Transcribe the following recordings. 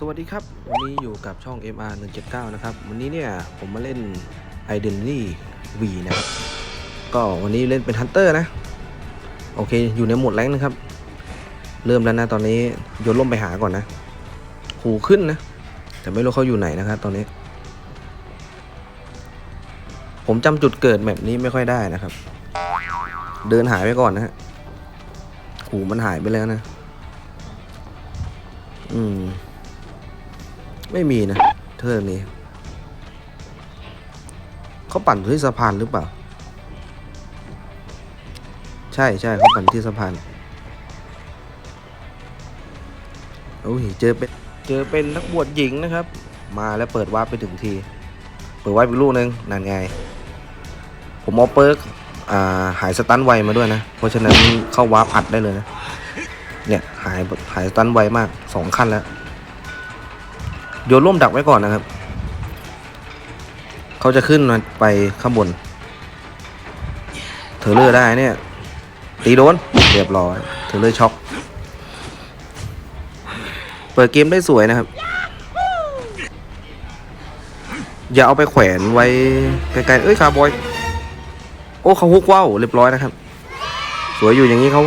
สวัสดีครับ วันนี้อยู่กับช่อง MR 179 นะครับ วันนี้เนี่ยผมมาเล่น Identity V นะครับ ก็วันนี้เล่นเป็นฮันเตอร์นะ โอเค อยู่ในโหมดแรงนะครับ เริ่มแล้วนะ ตอนนี้โยนล่มไปหาก่อนนะหูขึ้นนะ แต่ไม่รู้เขาอยู่ไหนนะครับตอนนี้ ผมจำจุดเกิดแบบนี้ไม่ค่อยได้นะครับ เดินหายไปก่อนนะฮะหูมันหายไปแล้วนะ อืม ไม่มีนะ เท่านี้ เขาปั่นที่สะพานหรือเปล่า ใช่ใช่เขาปั่นที่สะพานโอ้ยเจอเป็นเจอเป็นนักบวชหญิงนะครับ มาแล้วเปิดวาร์ปไปถึงที เปิดวาร์ปอีกลูกนึงนั่นไง ผมเอาเปิร์กาหายสตันไวมาด้วยนะ เพราะฉะนั้นเข้าวาร์ปอัดได้เลยนะ เนี่ยหายหายสตันไวมากสองขั้นแล้ว โยนร่มดักไว้ก่อนนะครับ เขาจะขึ้นมาไปข้างบนเทอเลอร์ได้เนี่ย ตีโดน เรียบร้อยเทอเลอร์ช็อก เปิดเกมได้สวยนะครับ อย่าเอาไปแขวนไว้ไกลๆ เอ้ยคาร์บอย โอ้เขาฮุกว่าวเรียบร้อยนะครับ สวยอยู่อย่างนี้เขา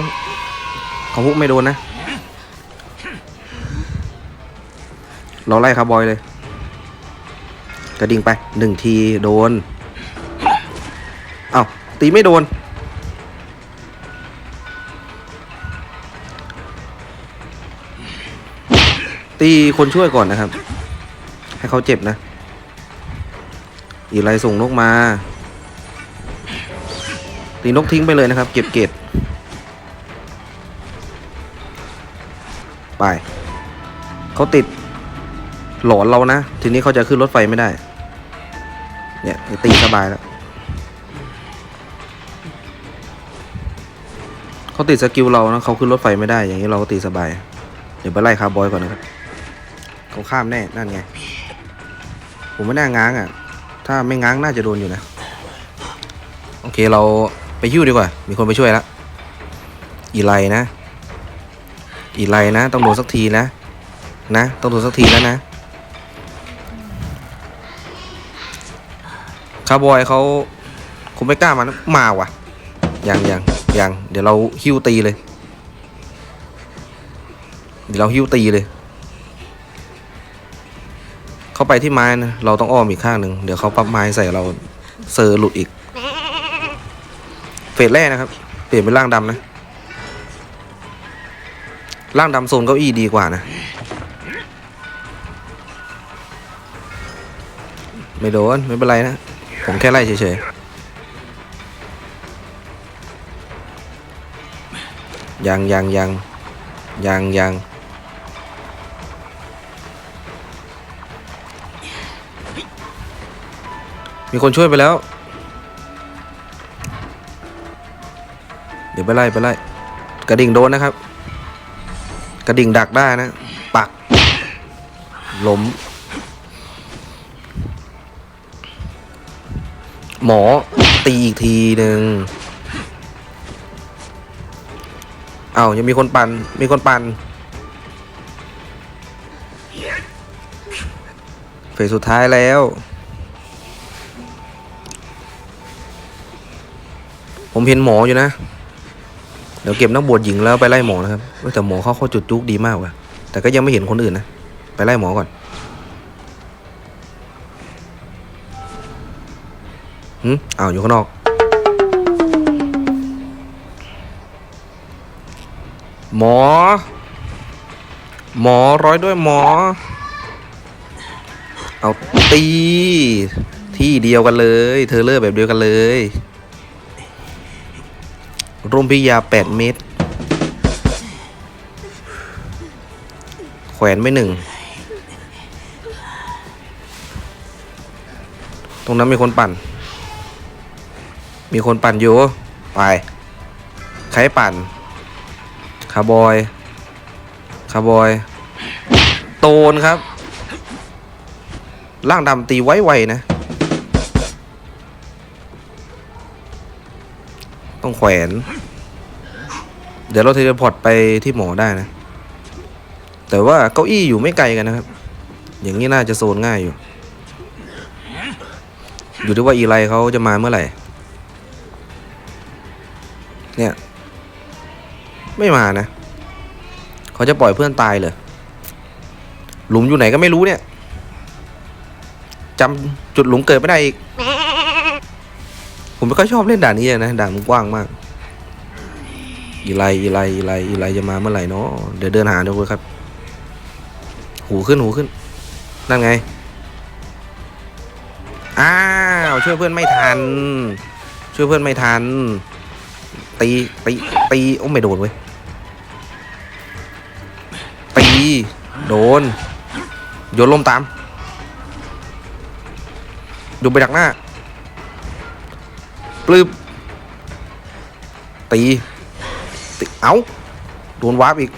เขาฮุกไม่โดนนะ เราไล่คาร์บอยเลย กระดิ่งไปหนึ่งทีโดน เอา้าตีไม่โดน ตีคนช่วยก่อนนะครับ ให้เขาเจ็บนะ อีไรส่งนกมา ตีนกทิ้งไปเลยนะครับ เก็บเกตไป เขาติด หลอนเรานะ ทีนี้เขาจะขึ้นรถไฟไม่ได้ เนี่ยตีสบายแล้วเขาติดสกิลเรานะเขาขึ้นรถไฟไม่ได้ อย่างนี้เราก็ตีสบาย เดี๋ยวไปไล่คาร์บอยก่อนนะครับเขาข้ามแน่ นั่นไง ผมไม่น่าง้างอะ ถ้าไม่ง้างน่าจะโดนอยู่นะ โอเคเราไปยิ้วดีกว่า มีคนไปช่วยแล้วอีไลนะ อีไลนะ ต้องโดนสักทีนะ นะ ต้องโดนสักทีแล้วนะาร์บอยเขาคงไม่กล้ามานะมาว่ะยังยังยังเดี๋ยวเราหิ้วตีเลย เดี๋ยวเราหิ้วตีเลย เข้าไปที่ไม้นะเราต้องอ้อมอีกข้างหนึ่งเดี๋ยวเขาปั๊บไม้ใส่เราเซอร์หลุดอีก เฟสแรกนะครับ เปลี่ยนเป็นร่างดำนะร่างดำโซนเก้าอี้ดีกว่านะ ไม่โดน ไม่เป็นไรนะ ผมแค่ไล่เฉยๆ ยังยังยังยังยังมีคนช่วยไปแล้ว เดี๋ยวไปไล่ไปไล่ กระดิ่งโดนนะครับ กระดิ่งดักได้นะ ปักล้ม หมอตีอีกทีหนึ่งเอายังมีคนปันมีคนปันเฟสสุดท้ายแล้ว ผมเห็นหมออยู่นะ เดี๋ยวเก็บนักบวชหญิงแล้วไปไล่หมอนะครับแต่หมอเขาเข้าจุดจุกดีมากว่ะแต่ก็ยังไม่เห็นคนอื่นนะ ไปไล่หมอก่อน หืมอ้าวอยู่ข้างนอก หมอ หมอร้อยด้วยหมอ เอาตี ที่เดียวกันเลย เธอเลอร์แบบเดียวกันเลยร่มพิยาแปดเมตร แขวนไม่หนึ่ง ตรงนั้นมีคนปั่น มีคนปั่นอยู่ ไป ใครปั่น คาร์บอย คาร์บอย โตนครับร่างดำตีไว้ๆนะ ต้องแขวน เดี๋ยวเราเทเลพอร์ตไปที่หมอได้นะ แต่ว่าเก้าอี้อยู่ไม่ไกลกันนะครับ อย่างนี้น่าจะโซนง่ายอยู่ อยู่ที่ว่าอีไลเขาจะมาเมื่อไหร่ เนี่ย ไม่มานะ เขาจะปล่อยเพื่อนตายเลยหลุมอยู่ไหนก็ไม่รู้เนี่ยจำจุดหลุมเกิดไม่ได้อีก ผมไม่ค่อยชอบเล่นด่านนี้นะด่านมันกว้างมาก อีไลอีไลอีไลอีไลจะมาเมื่อไหร่เนาะเดี๋ยวเดินหาดูเลยครับ หูขึ้นหูขึ้น นั่นไง อ้าวช่วยเพื่อนไม่ทัน ช่วยเพื่อนไม่ทัน ตีตีตีโอ้ไม่โดนเว้ยตีโดนโยนลมตามดูไปดักหน้าปลืบตีตีเอ้าโดนวาร์ปอีก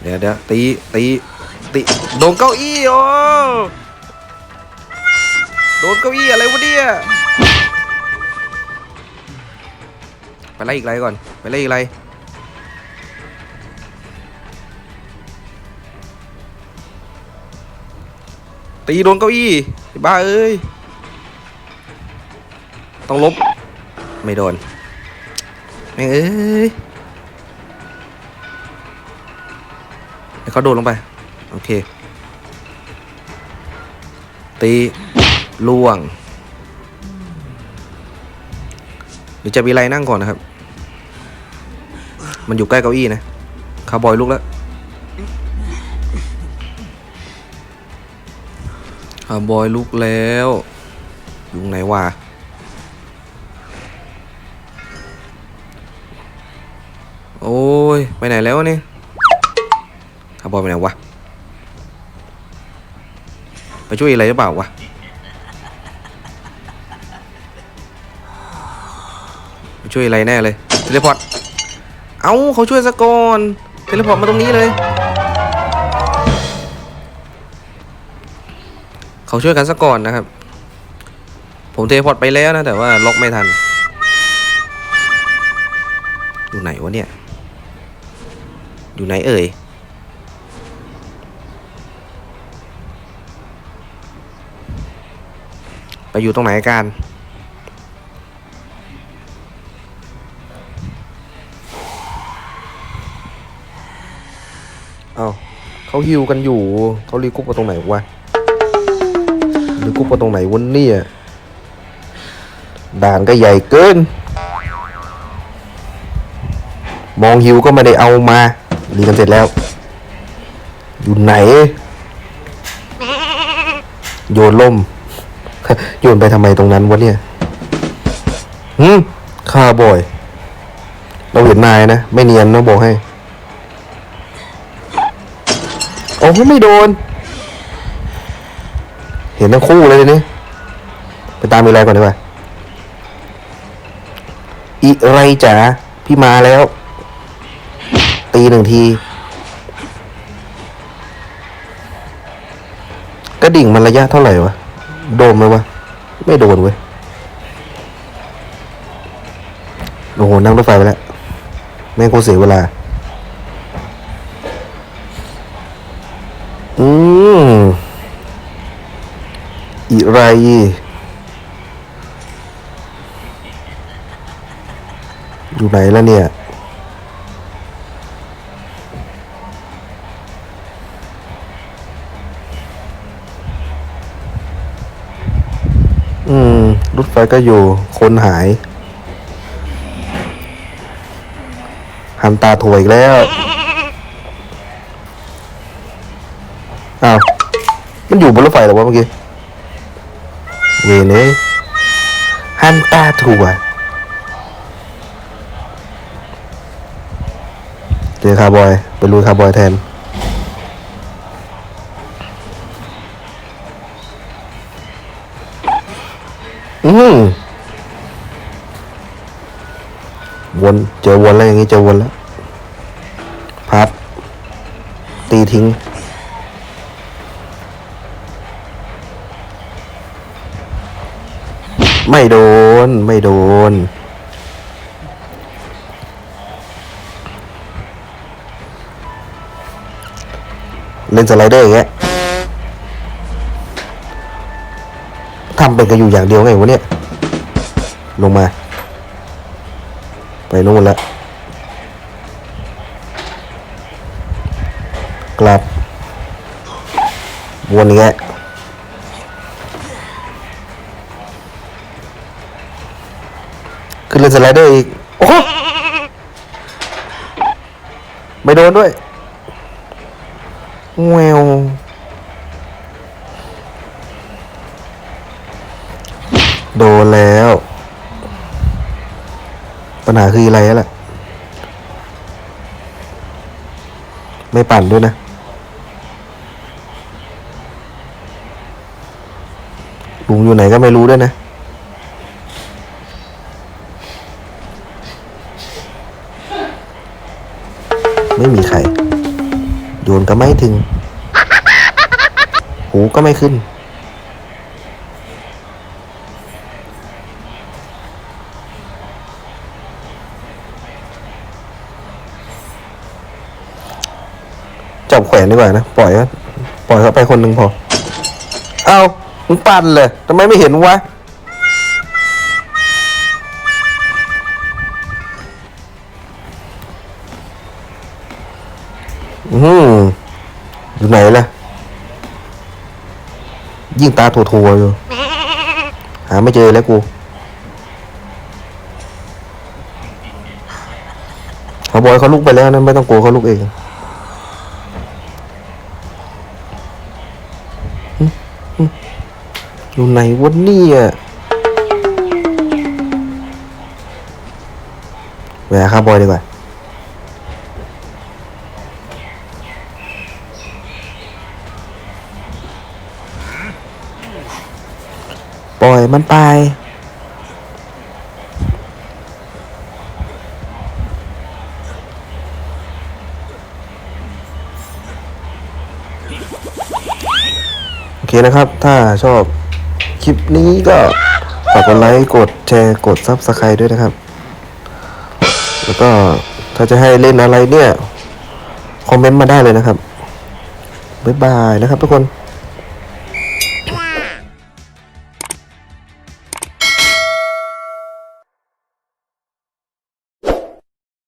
เดี๋ยวเดี๋ยวตีตีตีโดนเก้าอี้โอ้ โดนเก้าอี้อะไรวะเนี่ยไปไล่อีกไรก่อน ไปไล่อีกไรตีโดนเก้าอี้บ้าเอ้ย ต้องลบ ไม่โดนแม่งเอ้ยให้เขาโดดลงไป โอเค ตี ล่วงเดี๋ยวจะมีไรนั่งก่อนนะครับ มันอยู่ใกล้เก้าอี้นะคาร์บอยลุกแล้วคาร์บอยลุกแล้วอยู่ไหนวะโอ้ย ไปไหนแล้วเนี่ยคาร์บอยไปไหนวะ ไปช่วยอะไรหรือเปล่าวะ ช่วยอะไรแน่เลยเทเลพอร์ตเอ้าเขาช่วยสะก่อนเทเลพอร์ตมาตรงนี้เลย เขาช่วยกันซะก่อนนะครับ ผมเทเลพอร์ตไปแล้วนะ แต่ว่าล็อกไม่ทันอยู่ไหนวะเนี่ย อยู่ไหนเอ่ยไปอยู่ตรงไหนกัน เขาฮิวกันอยู่เขารีกรุ๊ปมาตรงไหนวะรีกรุ๊ปมาตรงไหนวันนี้ด่านก็ใหญ่เกิน มองฮิวก็ไม่ได้เอามารีกันเสร็จแล้ว อยู่ไหน โยนล่ม โยนไปทำไมตรงนั้นวะเนี่ยหืมคาร์บอย เราเห็นนายนะ ไม่เนียนนะบอกให้ โอ้ไม่โดน เห็นทั้งคู่เลยนี่ไปตามอีไรก่อนดีกว่าอีไรจ๋าพี่มาแล้ว ตีหนึ่งที กระดิ่งมันระยะเท่าไหร่วะ โดนไหมวะ ไม่โดนเว้ยโอ้โหนั่งรถไฟไปแล้ว แม่งโคตรเสียเวลา อืมอีไรอยู่ไหนแล้วเนี่ย อืม รถไฟก็อยู่ คนหาย หันตาถวยอีกแล้ว อ้าว มันอยู่บนรถไฟหรอวะเมื่อกี้เวเลยหันตาถวยเจอคาร์บอยไปลุยคาร์บอยแทนอืมวนเจอวนแล้วอย่างนี้เจอวนแล้วพับตีทิ้ง ไม่โดน ไม่โดน เล่นสไลเดอร์อย่างเงี้ยทำเป็นกันอยู่อย่างเดียวไงวะเนี่ย ลงมา ไปนู่นแล้ว กลับวนอย่างเงี้ย ขึ้นเล่นสไลเดอร์อีก โอ้โหไม่โดนด้วยแววโดนแล้ว ปัญหาคืออะไรล่ะ ไม่ปั่นด้วยนะ ลุงอยู่ไหนก็ไม่รู้ด้วยนะ ก็ไม่ถึง หูก็ไม่ขึ้น จับแขวนดีกว่านะ ปล่อยปล่อยเขาไปคนหนึ่งพอ เอามึงปั่นเลยทำไมไม่เห็นวะ อยู่ไหนล่ะ ยิ่งตาทัวๆอยู่ หาไม่เจอแล้วกูเขาบอยเขาลุกไปแล้วนะไม่ต้องกลัวเขาลุกเองหึหึอยู่ไหนวะเนี่ยแหวะครับบอยดีกว่า ล่อยมันไป โอเคนะครับ ถ้าชอบคลิปนี้ก็ฝากกดไลค์ กดแชร์ กดซับสไครด้วยนะครับ แล้วก็ถ้าจะให้เล่นอะไรเนี่ย คอมเมนต์มาได้เลยนะครับ บ๊ายบายนะครับทุกคน